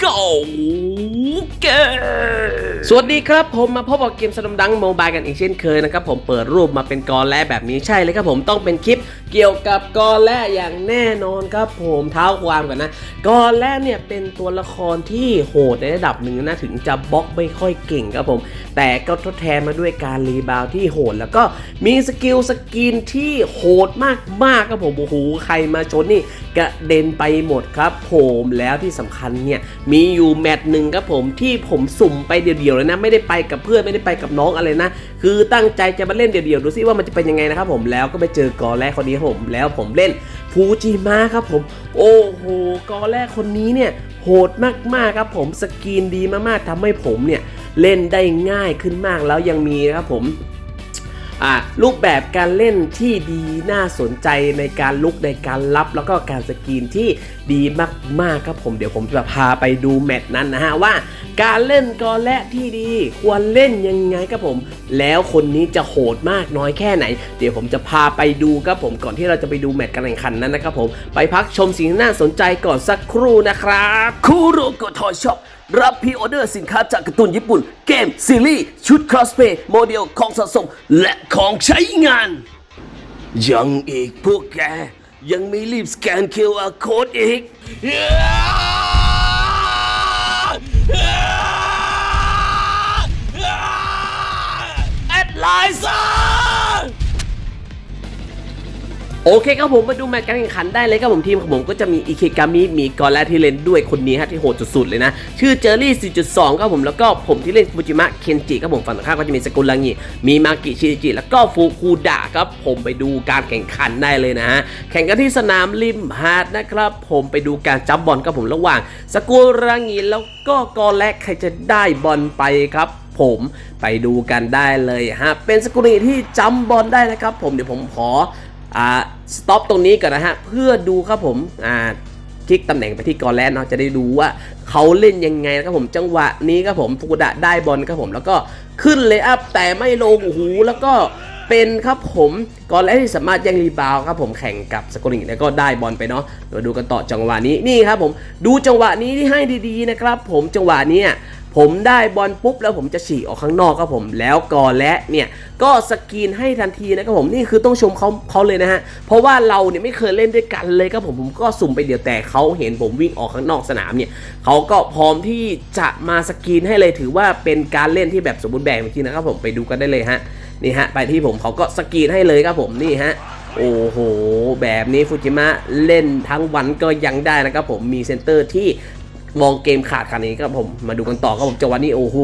เก่าเกสวัสดีครับผมมาพบกับเกมสนมดังโมบายกันอีกเช่นเคยนะครับผมเปิดรูปมาเป็นกอแร่แบบนี้ใช่เลยครับผมต้องเป็นคลิปเกี่ยวกับกอแร่อย่างแน่นอนครับผมเท้าความกันนะกอแร่เนี่ยเป็นตัวละครที่โหดในระดับหนึ่งนะถึงจะบล็อกไม่ค่อยเก่งครับผม แต่ก็ทดแทนมาด้วยการรีบาวที่โหด แล้วก็มีสกิลสกินที่โหดมากๆครับผมโอ้โหใครมาชนนี่กระเด็นไปหมดครับผมแล้วที่สำคัญเนี่ยมีอยู่แมตช์หนึ่งครับผมที่ผมสุ่มไปเดี่ยวๆเลยนะ ไม่ได้ไปกับเพื่อนไม่ได้ไปกับน้องอะไรนะ คือตั้งใจจะมาเล่นเดี่ยวๆดูซิว่ามันจะเป็นยังไงนะครับผมแล้วก็ไปเจอกอแรกคนนี้ครับผมแล้วผมเล่นฟูจิมะครับผม โอ้โหกอแรกคนนี้เนี่ยโหดมากๆครับผมสกรีนดีมากๆทำให้ผมเนี่ยเล่นได้ง่ายขึ้นมากแล้วยังมีนะครับผม รูปแบบการเล่นที่ดีน่าสนใจในการลุกในการรับแล้วก็การสกรีนที่ดีมากๆครับผมเดี๋ยวผมจะพาไปดูแมตช์นั้นนะฮะว่า การเล่นกอและที่ดี ควรเล่นยังไงครับผม แล้วคนนี้จะโหดมากน้อยแค่ไหน เดี๋ยวผมจะพาไปดูครับผมก่อนที่เราจะไปดูแมตช์การแข่งขันนั้นนะครับผมไปพักชมสิ่งที่น่าสนใจก่อนสักครู่นะครับคูโรโกทอยช็อป รับพรีออเดอร์สินค้าจากการ์ตูนญี่ปุ่น เกม ซีรีส์ ชุดครอสเพย์โมเดลของสะสม และของใช้งาน ยังอีกพวกแก ยังไม่รีบสแกน QR Code อีก แอดไลน์ซะ โอเคครับผมมาดูแมตช์การแข่งขันได้เลยครับผมทีมของผมก็จะมีอิเคกามิมีกอและที่เล่นด้วยคนนี้ฮะที่โหดสุดๆเลยนะ ชื่อเจอรี่ 4.2 ครับผมแล้วก็ผมที่เล่นฟูจิมะเคนจิครับผมฝั่งตรงข้ามก็จะมีสกุลลังิมีมากิชิจิ แล้วก็ฟูคูดะครับผมไปดูการแข่งขันได้เลยนะฮะแข่งกันที่สนามริมหาดนะครับผมไปดูการจับบอลครับผมระหว่าง สกุลลังิแล้วก็กอและใครจะได้บอลไปครับผมไปดูกันได้เลยฮะเป็นสกุลลังิที่จับบอลได้นะครับผมเดี๋ยวผมขอ อ่าสต็อปตรงนี้ก่อนนะฮะ เพื่อดูครับผมอ่าคลิกตำแหน่งไปที่กอแลนเนาะจะได้ดูว่าเขาเล่นยังไงนะครับผมจังหวะนี้ครับผมฟุกุดะได้บอลครับผมแล้วก็ขึ้นเลยอัพแต่ไม่ลงโอ้โหแล้วก็เป็นครับผมกอแลนที่สามารถแย่งรีบาวครับผมแข่งกับสกุลิงแล้วก็ได้บอลไปเนาะเดี๋ยวดูกันต่อจังหวะนี้นี่ครับผมดูจังหวะนี้ที่ให้ดีๆนะครับผมจังหวะเนี้ย ผมได้บอลปุ๊บแล้วผมจะฉีกออกข้างนอกครับผมแล้วกอและเนี่ยก็สกรีนให้ทันทีนะครับผมนี่คือต้องชมเขาเขาเลยนะฮะเพราะว่าเราเนี่ยไม่เคยเล่นด้วยกันเลยครับผมผมก็สุ่มไปเดียวแต่เขาเห็นผมวิ่งออกข้างนอกสนามเนี่ยเขาก็พร้อมที่จะมาสกรีนให้เลยถือว่าเป็นการเล่นที่แบบสมบูรณ์แบบจริงนะครับผมไปดูกันได้เลยฮะนี่ฮะไปที่ผมเขาก็สกรีนให้เลยครับผมนี่ฮะโอ้โห แบบนี้ฟูจิมะเล่นทั้งวันก็ยังได้นะครับผมมีเซนเตอร์ที่ มองเกมขาดขนาดนี้ครับผมมาดูกันต่อครับผมจังหวะนี้โอ้โห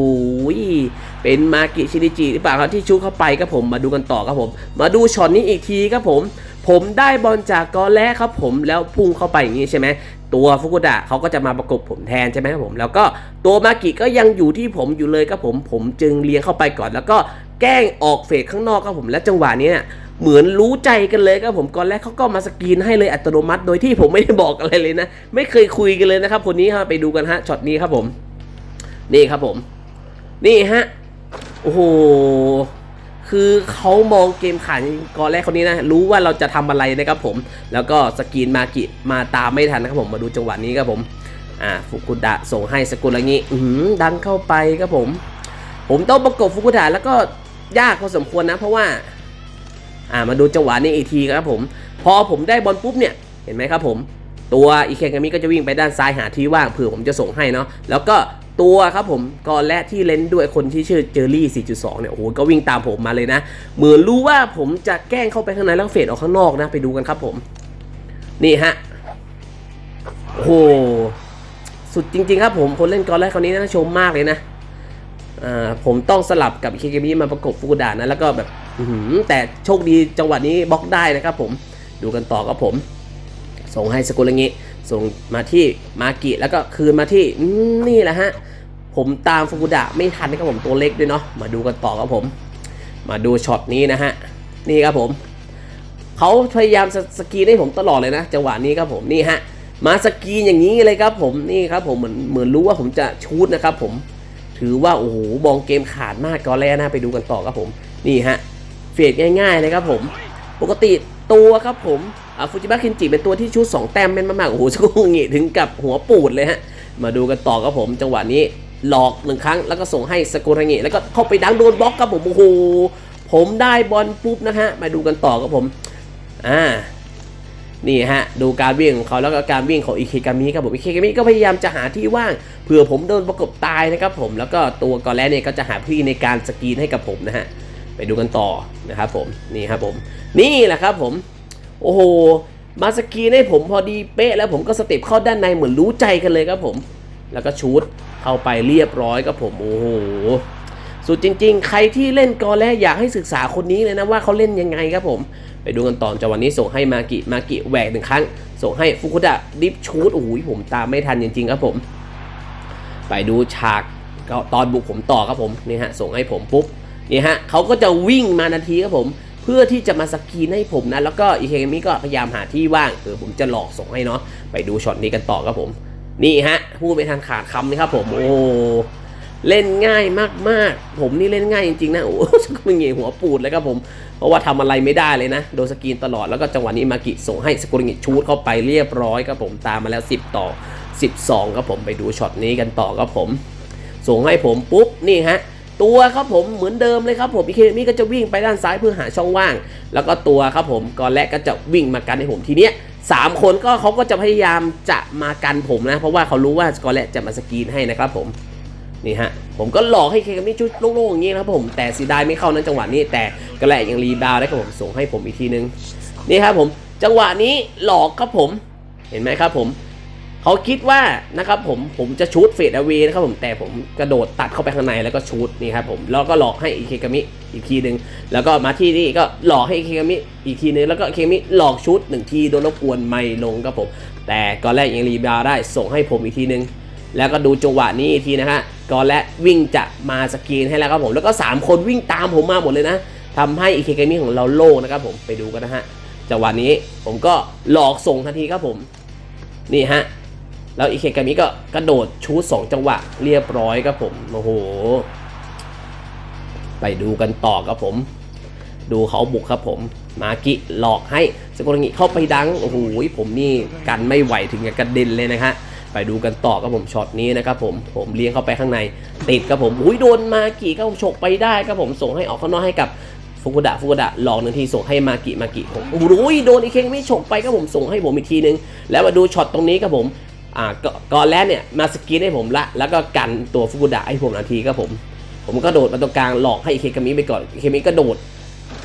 เป็นมากิชินิจิหรือเปล่าครับที่ชูเข้าไปครับผมมาดูกันต่อครับผม มาดูช็อตนี้อีกทีครับผม ผมได้บอลจากกอแล้ครับผมแล้วพุ่งเข้าไปอย่างนี้ใช่ไหมตัวฟุกุดะเขาก็จะมาประกบผมแทนใช่ไหมครับผมแล้วก็ตัวมากิก็ยังอยู่ที่ผมอยู่เลยครับผมผมจึงเลี้ยงเข้าไปก่อน แล้วก็แกล้งออกเฟกข้างนอกครับผมและจังหวะนี้เนี่ย เหมือนรู้ใจกันเลยครับผมก่อนแรกเขาก็มาสกรีนให้เลยอัตโนมัติ โดยที่ผมไม่ได้บอกอะไรเลยนะ ไม่เคยคุยกันเลยนะครับคนนี้ฮะไปดูกันฮะช็อตนี้ครับผม นี่ครับผม นี่ฮะโอ้โหคือเขามองเกมขาดก่อนแรกคนนี้นะ รู้ว่าเราจะทำอะไรนะครับผม แล้วก็สกรีนมากิมาตามไม่ทันนะครับผมมาดูจังหวะนี้ครับผมอ่าฟุกุดะส่งให้สกุลงี้อืดันเข้าไปครับผม ผมต้องประกบฟุกุดะแล้วก็ยากพอสมควรนะ เพราะว่า อ่ามาดูจังหวะนี้อีกทีครับผม พอผมได้บอลปุ๊บเนี่ยเห็นไหมครับผม ตัวอีเคงามิก็จะวิ่งไปด้านซ้ายหาที่ว่างเผื่อผมจะส่งให้เนาะแล้วก็ตัวครับผมกอนและที่เล่นด้วยคนที่ชื่อเจอรี่ 4.2 เนี่ยโอ้โหก็วิ่งตามผมมาเลยนะ เหมือนรู้ว่าผมจะแกล้งเข้าไปข้างในแล้วเฟดออกข้างนอกนะไปดูกันครับผม นี่ฮะโอ้โหสุดจริงๆครับผมคนเล่นกอนและคนนี้น่าชมมากเลยนะอ่าผมต้องสลับกับอิเคเกมิมาประกบฟุกุดะนะแล้วก็แบบ แต่โชคดีจังหวะนี้บล็อกได้นะครับผมดูกันต่อครับผม ส่งให้สกุลงิส่งมาที่มากิแล้วก็คืนมาที่นี่แหละฮะผมตามฟุกุดะไม่ทันนะครับผมตัวเล็กด้วยเนาะมาดูกันต่อครับผม มาดูช็อตนี้นะฮะนี่ครับผมเขาพยายามสสกีให้ผมตลอดเลยนะจังหวะนี้ครับผมนี่ฮะมาสกีอย่างนี้เลยครับผมนี่ครับผมเหมือนเหมือนรู้ว่าผมจะชูดนะครับผมถือว่าโอ้โหบองเกมขาดมากกอนแรกนะไปดูกันต่อครับผม นี่ฮะ เฟดง่ายๆเลยครับผม ปกติตัวครับผมฟูจิบะเคนจิเป็นตัวที่ชุด2แต้มเป็นมากๆโอ้โหสกุงิถึงกับหัวปูดเลยฮะ มาดูกันต่อครับผม จังหวะนี้หลอกหนึ่งครั้งแล้วก็ส่งให้สกุระงิแล้วก็เข้าไปดังโดนบล็อกครับผมโอ้โหผมได้บอลปุ๊บนะฮะมาดูกันต่อครับผมอ่านี่ฮะดูการวิ่งของเขาแล้วก็การวิ่งของอิเคกามิครับผมอิเคกามิก็พยายามจะหาที่ว่างเผื่อผมโดนประกบตายนะครับผมแล้วก็ตัวกอแลเนี่ยก็จะหาที่ในการสกรีนให้กับผมนะฮะ ไปดูกันต่อนะครับผมนี่ครับผมนี่แหละครับผมโอ้โหมาสกีให้ผมพอดีเป๊ะแล้วผมก็สเต็ปเข้าด้านในเหมือนรู้ใจกันเลยครับผม แล้วก็ชูดเข้าไปเรียบร้อยครับผมโอ้โหสุดจริง ๆ ใครที่เล่นกอแลอยากให้ศึกษาคนนี้เลยนะว่าเขาเล่นยังไงครับผม ไปดูกันต่อจังหวะนี้ส่งให้มากิมากิแหวกหนึ่งครั้ง ส่งให้ฟุกุดะดิฟชูดโอ้โหผมตามไม่ทันจริง ๆ ครับผม ไปดูฉากตอนบุกผมต่อครับผมนี่ฮะส่งให้ผมปุ๊บ นี่ฮะเขาก็จะวิ่งมานาทีครับผม เพื่อที่จะมาสกรีนให้ผมนะ แล้วก็อีเคมิก็พยายามหาที่ว่างเออผมจะหลอกส่งให้เนาะไปดูช็อตนี้กันต่อครับผม นี่ฮะพูดไม่ทันขาดคำนะครับผมโอ้เล่นง่ายมากๆ ผมนี่เล่นง่ายจริงๆนะโอ้สกุลเงี้หัวปูดเลยครับผม เพราะว่าทำอะไรไม่ได้เลยนะ โดนสกรีนตลอดแล้วก็จังหวะนี้มากิส่งให้สกุลเงี้ชูดเข้าไปเรียบร้อยครับผมตามมาแล้ว 10 ต่อ 12ครับผมไปดูช็อตนี้กันต่อครับผม ส่งให้ผมปุ๊บนี่ฮะ ตัวครับผมเหมือนเดิมเลยครับผมอีเคมี่ก็จะวิ่งไปด้านซ้ายเพื่อหาช่องว่าง แล้วก็ตัวครับผมกอนแรกก็จะวิ่งมากันให้ผมทีเนี้ยสามคนก็เขาก็จะพยายามจะมากันผมนะ เพราะว่าเขารู้ว่าก่อนแรกจะมาสกรีนให้นะครับผมนี่ฮะผมก็หลอกให้เคมี่ชุดโล่งๆอย่างนี้นะครับผมแต่เสียดายไม่เข้านั้นจังหวะนี้แต่ก็และยังรีบาวได้ครับผมส่งให้ผมอีกทีนึงนี่ครับผมจังหวะนี้หลอกครับผม เห็นไหมครับผม เขาคิดว่านะครับผมผมจะชูดเฟดเอา a y นะครับผมแต่ผมกระโดดตัดเข้าไปข้างในแล้วก็ชูดนี่ครับผมแล้วก็หลอกให้อีเคกามิอีกทีหนึ่งแล้วก็มาที่นี่ก็หลอกให้อีเคกามิอีกทีหนึงแล้วก็อีเคกามิหลอกชูดหนึ่งทีโดนรบกวนไม่ลงครับผมแต่ก่อนแรกยังรีบาวได้ส่งให้ผมอีกทีหนึ่งแล้วก็ดูจังหวะนี้อีกทีนะฮะก่อนและวิ่งจะมาสกรีนให้แล้วครับผมแล้วก็ 3 คนวิ่งตามผมมาหมดเลยนะทำให้อีเคกามิของเราโล่งนะครับผมไปดูกันนะฮะจังหวะนี้ผมก็หลอกส่งทันทีครับผมนี่ฮะ แล้วอิเคกามิก็กระโดดชูสองจังหวะเรียบร้อยครับผมโอ้โห ไปดูกันต่อครับผม ดูเขาบุกครับผม มากิหลอกให้สกุลงิเข้าไปดังโอ้โหผมนี่กันไม่ไหวถึงกับกระเด็นเลยนะฮะไปดูกันต่อครับผมช็อตนี้นะครับผมผมเลี้ยงเข้าไปข้างใน ติดครับผมอุ้ยโดนมากิครับผมฉกไปได้ครับผมส่งให้ออกข้างนอกให้กับฟุกุดะฟุกุดะหลอกหนึ่งทีส่งให้มากิมากิผมโอ้โหโดนอีเคงไม่ฉกไปครับผมส่งให้ผมอีกทีนึง แล้วมาดูช็อตตรงนี้ครับผม อ่าก่อนแรกเนี่ยมาสกีนให้ผมละ แล้วก็กันตัวฟุกุดะให้ผมนาทีครับผม ผมก็โดดมาตรงกลางหลอกให้อิเคกามิไปก่อนเคมิก็โดด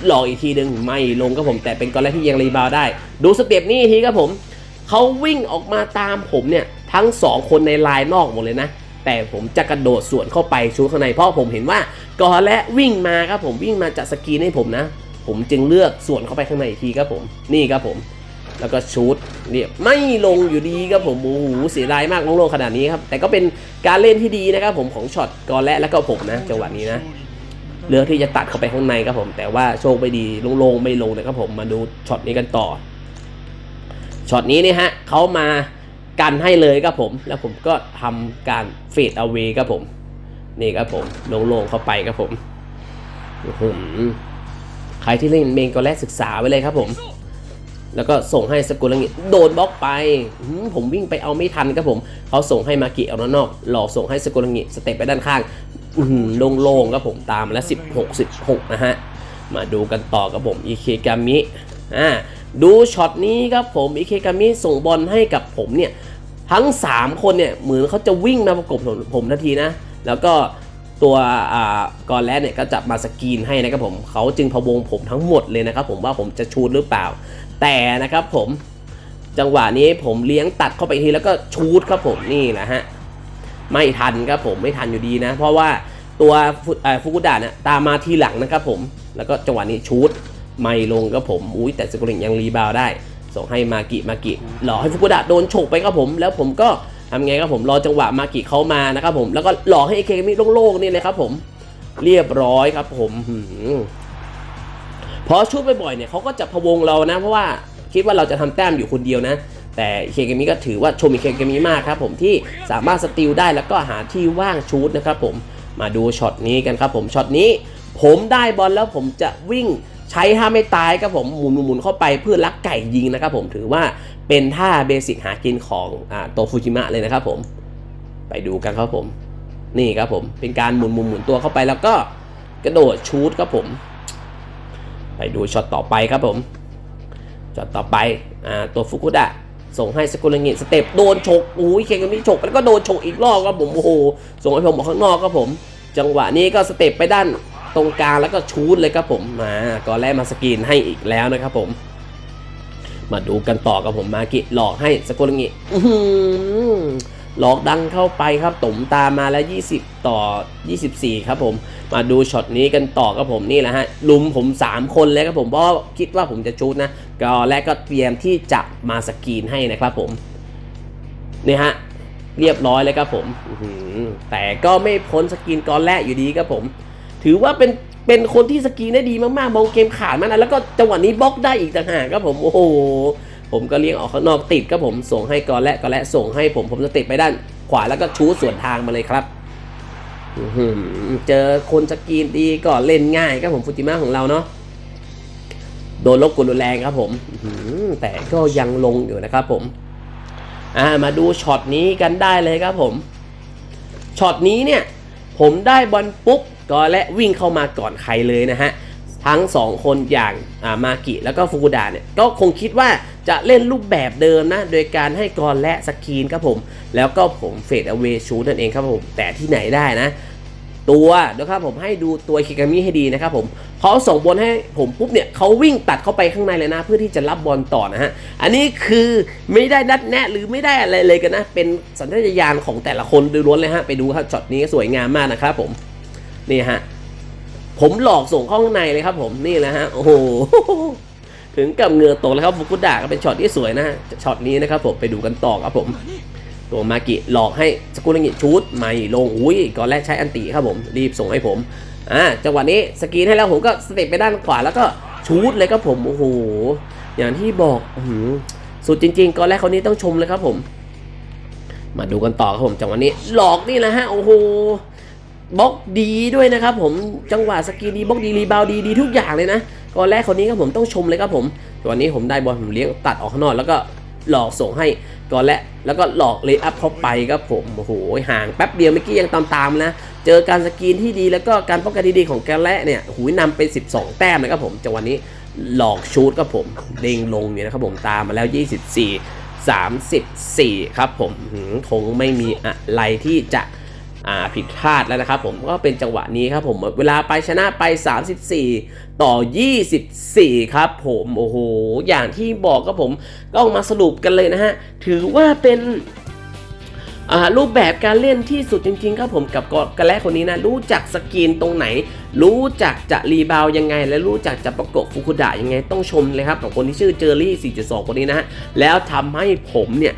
หลอกอีกทีหนึ่งไม่ลงครับผม แต่เป็นก่อนแรกที่ยังรีบาวได้ ดูสเต็ปนี้ทีครับผมเขาวิ่งออกมาตามผมเนี่ยทั้งสองคนในลายนอกหมดเลยนะแต่ผมจะกระโดดสวนเข้าไปชูข้างในเพราะผมเห็นว่าก่อนและวิ่งมาครับผมวิ่งมาจะสกีนให้ผมนะ ผมจึงเลือกสวนเข้าไปข้างในทีครับผม นี่ครับผม แล้วก็ชูดเนี่ยไม่ลงอยู่ดีครับผมโอ้โหเสียดายมากลงๆขนาดนี้ครับ แต่ก็เป็นการเล่นที่ดีนะครับผมของช็อตกอและแล้วก็ผมนะจังหวะนี้นะเลือกที่จะตัดเข้าไปข้างในครับผม แต่ว่าโชคไม่ดีลงๆไม่ลงนะครับผมมาดูช็อตนี้กันต่อช็อตนี้นี่ฮะเขามากันให้เลยครับผม แล้วผมก็ทำการเฟดเอา a y ครับผม นี่ครับผมลงๆเข้าไปครับผมใครที่เล่นเมนกอนและศึกษาไว้เลยครับผม แล้วก็ส่งให้สกุลงิโดนบล็อกไป ผมวิ่งไปเอาไม่ทันครับผม เขาส่งให้มากิเอานอกหลอกส่งให้สกุลงิสเต็ปไปด้านข้างโล่งๆครับผมตามแล้ว16 16 นะฮะ มาดูกันต่อกับผมอิเคกามิอ่าดูช็อตนี้ครับผมอิเคกามิส่งบอลให้กับผมเนี่ย ทั้ง 3 คนเนี่ย เหมือนเขาจะวิ่งมาประกบผมผมทันทีนะ แล้วก็ตัวอ่ากอนแลนเนี่ยก็จะมาสกรีนให้นะครับผมเขาจึงพะวงผมทั้งหมดเลยนะครับผมว่าผมจะชูดหรือเปล่า แต่นะครับผมจังหวะนี้ผมเลี้ยงตัดเข้าไปทีแล้วก็ชูดครับผมนี่แหละฮะไม่ทันครับผมไม่ทันอยู่ดีนะ เพราะว่าตัวฟุฟกุดะเนี่ยตามมาทีหลังนะครับผมแล้วก็จังหวะนี้ชูดไม่ลงครับผมอุ้ยแต่สกุลิงยังรีบาวได้ ส่งให้มากิมากิหลอกให้ฟุกุดะโดนฉกไปครับผม แล้วผมก็ทำไงครับผมรอจังหวะมากิเข้ามานะครับผมแล้วก็หลอกให้เอเคมิโล่งๆนี่เลยครับผม เรียบร้อยครับผมหืม พอชุดบ่อยๆเนี่ยเขาก็จะพะวงเรานะ เพราะว่าคิดว่าเราจะทำแต้มอยู่คนเดียวนะ แต่เคเกมิก็ถือว่าชมเคเกมิมากครับผมที่สามารถสติลได้แล้วก็หาที่ว่างชูดนะครับผมมาดูช็อตนี้กันครับผมช็อตนี้ ผมได้บอลแล้วผมจะวิ่งใช้ท่าไม่ตายครับผมหมุนหมุนเข้าไปเพื่อลักไก่ยิงนะครับผมถือว่าเป็นท่าเบสิกหากินของอโตฟูจิมะเลยนะครับผมไปดูกันครับผม นี่ครับผมเป็นการหมุนหมุนหมุนตัวเข้าไปแล้วก็กระโดดชูดครับผม ไปดูช็อตต่อไปครับผมช็อตต่อไปอ่าตัวฟุกุดะส่งให้สกุลเงินสเต็ปโดนฉกโอ้ยเคงก็มีฉกแล้วก็โดนฉกอีกรอบครับผมโอ้โหส่งให้ผมออกข้างนอกครับผม จังหวะนี้ก็สเต็ปไปด้านตรงกลางแล้วก็ชูดเลยครับผมมาก่อนแรกมาสกรีนให้อีกแล้วนะครับผม มาดูกันต่อกับผมมากิหลอกให้สกุลเงิอื้อ หลอกดังเข้าไปครับตมตามมาแล้ว 20 ต่อ 24 ครับผม มาดูช็อตนี้กันต่อครับผมนี่แหละฮะลุมผม 3 คนเลยครับผมเพราะคิดว่าผมจะชูดนะก็แรกก็เตรียมที่จะมาสกรีนให้นะครับผมนี่ฮะเรียบร้อยเลยครับผมแต่ก็ไม่พ้นสกรีนก่อนแรกอยู่ดีครับผม ถือว่าเป็นเป็นคนที่สกรีนได้ดีมากๆมองเกมขาดมากนะแล้วก็จังหวะนี้บล็อกได้อีกต่างหากครับผมโอ้โห ผมก็เลี้ยงออกข้างนอกติดครับผมส่งให้กอและกอและส่งให้ผมผมจะติดไปด้านขวาแล้วก็ชูสวนทางมาเลยครับเจอคนสกรีนดีก็เล่นง่ายครับผมฟูจิมะของเราเนาะโดนลบกุนแรงครับผมแต่ก็ยังลงอยู่นะครับผมามาดูช็อตนี้กันได้เลยครับผมช็อตนี้เนี่ย ผมได้บอลปุ๊บก็และวิ่งเข้ามาก่อนใครเลยนะฮะ ทั้ง 2 คนอย่างามากิแล้วก็ฟูกุดะเนี่ยก็คงคิดว่าจะเล่นรูปแบบเดิมนะ โดยการให้กรและสกีนครับผม แล้วก็ผมเฟดเอาเวชูนั่นเองครับผม แต่ที่ไหนได้นะ ตัวนะครับผมให้ดูตัวคิกามิให้ดีนะครับผมเขาส่งบอลให้ผมปุ๊บเนี่ยเขาวิ่งตัดเข้าไปข้างในเลยนะ เพื่อที่จะรับบอลต่อนะฮะ อันนี้คือไม่ได้นัดแนะหรือไม่ได้อะไรเลยกันนะ เป็นสัญชาตญาณของแต่ละคนโดยล้วนเลยฮะไปดูครับช็อตนี้สวยงามมากนะครับผมนี่ฮะ ผมหลอกส่งข้างในเลยครับผมนี่แหละฮะโอ้โหถึงกับเงือตกแล้วครับฟุกุดะก็เป็นช็อตที่สวยนะช็อตนี้นะครับผมไปดูกันต่อครับผมตัวมากิหลอกให้สกุลงิชูดไม่ลงอุ้ยก่อนแรกใช้อันติครับผม รีบส่งให้ผมอ่าจังหวะนี้สกีนให้แล้วผมก็สเต็ปไปด้านขวาแล้วก็ชูดเลยครับผมโอ้โหอย่างที่บอกสุดจริงๆก่อนแรกคนนี้ต้องชมเลยครับผม มาดูกันต่อครับผมจังหวะนี้หลอกนี่แหละฮะโอ้โห บล็อกดีด้วยนะครับผมจังหวะสกีนดีบล็อกดีรีบาวดีดีทุกอย่างเลยนะก่อนแรกคนนี้ครับผมต้องชมเลยครับผมจังหวะนี้ผมได้บอลผมเลี้ยงตัดออกข้างนอกแล้วก็หลอกส่งให้ก่อนและแล้วก็หลอกเลย์อัพเข้าไปครับผมโอ้โหห่างแป๊บเดียวเมื่อกี้ยังตามๆนะ เจอการสกีนที่ดีแล้วก็การป้องกันที่ดีของแกและเนี่ยหูยนำเป็น12 แต้มเลยครับผมจังหวะนี้หลอกชูดครับผมเด้งลงเนี่ยนะครับผมตามมาแล้ว 24 34 ครับผมหืมคงไม่มีอะไรที่จะ ผิดพลาดแล้วนะครับผมก็เป็นจังหวะนี้ครับผมเวลาไปชนะไป 34 ต่อ 24 ครับผมโอ้โห อย่างที่บอกครับผมก็มาสรุปกันเลยนะฮะ ถือว่าเป็นรูปแบบการเล่นที่สุดจริงๆครับผมกับกกระแลคนนี้นะ รู้จักสกรีนตรงไหน รู้จักจะรีบาวยังไง และรู้จักจะประกบฟุกุดะยังไงต้องชมเลยครับกับคนที่ชื่อเจอรี่ 4.2 คนนี้นะฮะแล้วทำให้ผมเนี่ย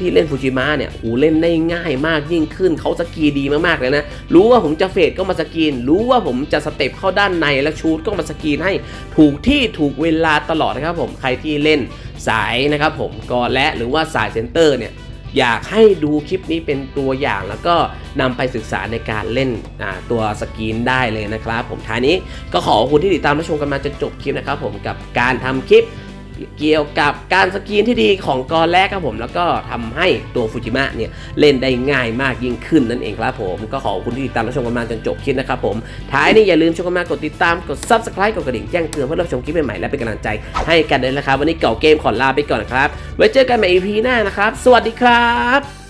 ที่เล่นฟูจิมะเนี่ยหูเล่นได้ง่ายมากยิ่งขึ้นเขาสกีดีมากๆเลยนะ รู้ว่าผมจะเฟดก็มาสกีน รู้ว่าผมจะสเต็ปเข้าด้านในแล้วชูดก็มาสกีนให้ถูกที่ถูกเวลาตลอดนะครับผมใครที่เล่นสายนะครับผมก็และหรือว่าสายเซนเตอร์เนี่ยอยากให้ดูคลิปนี้เป็นตัวอย่างแล้วก็นำไปศึกษาในการเล่นตัวสกรีนได้เลยนะครับ ผมท้ายนี้ก็ขอขอบคุณที่ติดตามรับชมกันมาจนจบคลิปนะครับผมกับการทำคลิป เกี่ยวกับการสกรีนที่ดีของกอแรกครับผม แล้วก็ทำให้ตัวฟูจิมะเนี่ยเล่นได้ง่ายมากยิ่งขึ้นนั่นเองครับผม ก็ขอบคุณที่ติดตามรับชมกันมาจนจบคลิปนะครับผม ท้ายนี้อย่าลืมชมกันมากดติดตามกด subscribe กดกระดิ่งแจ้งเตือนเพื่อรับชมคลิปใหม่ๆและเป็นกำลังใจให้กันด้วยนะครับวันนี้เก่าเกมขอลาไปก่อนครับไว้เจอกันใหม่ EP หน้านะครับ สวัสดีครับ